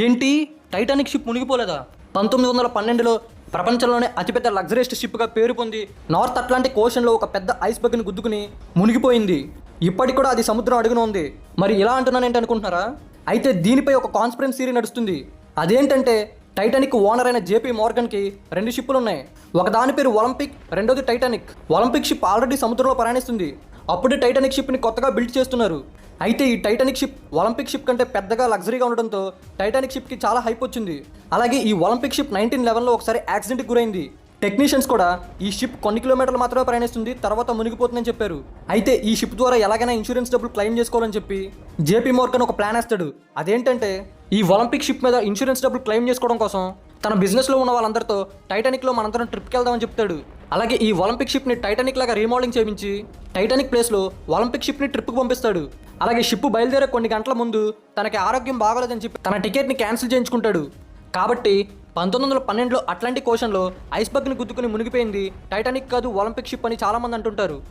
ఏంటి? Titanic ship మునిగిపోలేదా? పంతొమ్మిది వందల పన్నెండులో ప్రపంచంలోనే అతిపెద్ద లగ్జరీస్ట్ షిప్గా పేరు పొంది నార్త్ అట్లాంటిక్ ఓషన్లో ఒక పెద్ద ఐస్ బగ్ని గుద్దుకుని మునిగిపోయింది. ఇప్పటికి కూడా అది సముద్రం అడుగున ఉంది. మరి ఇలా అంటున్నానేంటి అనుకుంటున్నారా? అయితే దీనిపై ఒక కాన్స్పరెన్స్ థియరీ నడుస్తుంది. అదేంటంటే టైటానిక్ ఓనర్ అయిన జేపీ మోర్గన్కి రెండు షిప్పులు ఉన్నాయి. ఒక దాని పేరు ఒలింపిక్ రెండోది టైటానిక్ ఒలింపిక్ షిప్ ఆల్రెడీ సముద్రంలో ప్రయాణిస్తుంది. అప్పుడే టైటానిక్ షిప్ని కొత్తగా బిల్డ్ చేస్తున్నారు. అయితే ఈ టైటానిక్ షిప్ ఒలింపిక్ షిప్ కంటే పెద్దగా లగ్జరీగా ఉండడంతో టైటానిక్ షిప్కి చాలా హైప్ వచ్చింది. అలాగే ఈ ఒలింపిక్ షిప్ నైన్టీన్ లెవెన్లో ఒకసారి యాక్సిడెంట్కి గురైంది. టెక్నీషియన్స్ కూడా ఈ షిప్ కొన్ని కిలోమీటర్లు మాత్రమే ప్రయాణిస్తుంది తర్వాత మునిగిపోతుందని చెప్పారు. అయితే ఈ షిప్ ద్వారా ఎలాగైనా ఇన్సూరెన్స్ డబ్బులు క్లెయిమ్ చేసుకోవాలని చెప్పి జేపీ మోర్కన్ ఒక ప్లాన్ వేస్తాడు. అదేంటంటే ఈ ఒలింపిక్ షిప్ మీద ఇన్సూరెన్స్ డబ్బులు క్లెయిమ్ చేసుకోవడం కోసం తన బిజినెస్లో ఉన్న వాళ్ళందరితో టైటానిక్లో మనందరం ట్రిప్కి వెళ్దామని చెప్తాడు. అలాగే ఈ ఒలింపిక్ షిప్ని టైటానిక్ లాగా రీమోడలింగ్ చేయించి టైటానిక్ ప్లేస్లో ఒలింపిక్ షిప్ని ట్రిప్కి పంపిస్తాడు. అలాగే షిప్ బయలుదేరే కొన్ని గంటల ముందు తనకి ఆరోగ్యం బాగోలేదని చెప్పి తన టికెట్ని క్యాన్సిల్ చేయించుకుంటాడు. కాబట్టి పంతొమ్మిది వందల పన్నెండులో అట్లాంటిక్ ఓషన్లో ఐస్ గుద్దుకుని మునిగిపోయింది టైటానిక్ కాదు ఒలింపిక్ షిప్ అని చాలామంది అంటుంటారు.